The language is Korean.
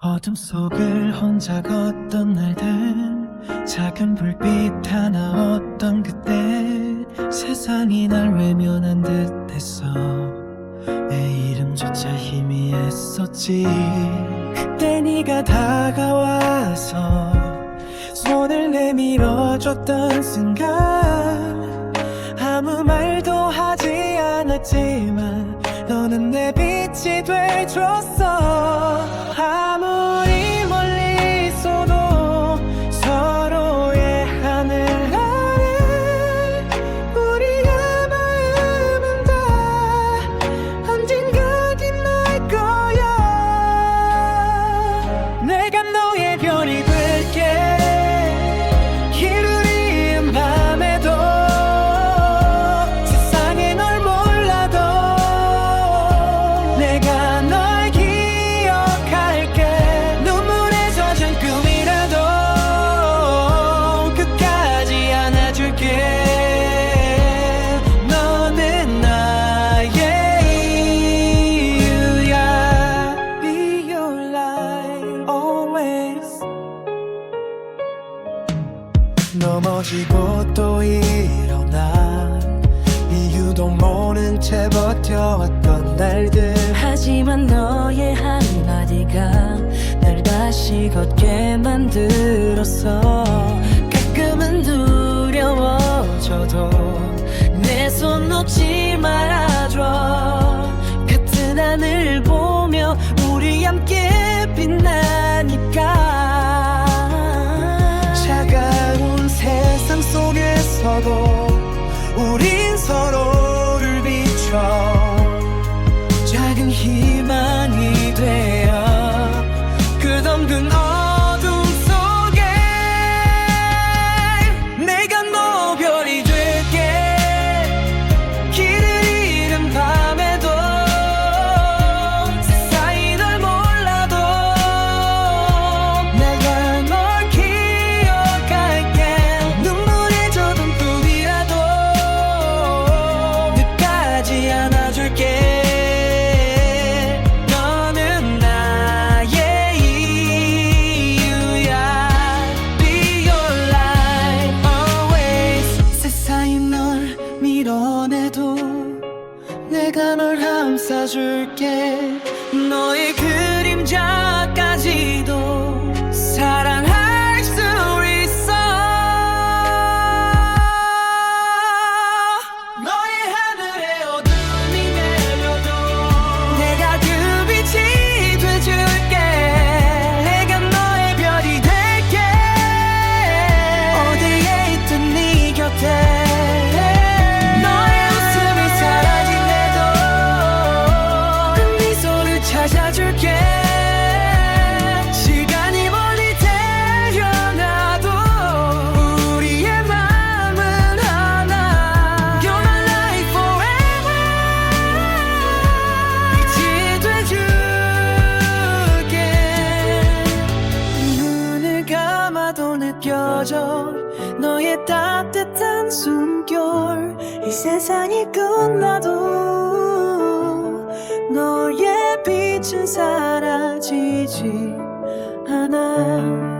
어둠 속을 혼자 걷던 날들 작은 불빛 하나 얻던 그때 세상이 날 외면한 듯 했어 내 이름조차 희미했었지. 그때 네가 다가와서 손을 내밀어줬던 순간 아무 말도 하지 않았지만 너는 내 빛이 돼줬어 넘어지고 또 일어나. 이유도 모른 채 버텨왔던 날들. 하지만 너의 한마디가 날 다시 걷게 만들었어 우린 서 내가 널 감싸줄게. 너의 그림자까지도 느껴져 너의 따뜻한 숨결. 이 세상이 끝나도 너의 빛은 사라지지 않아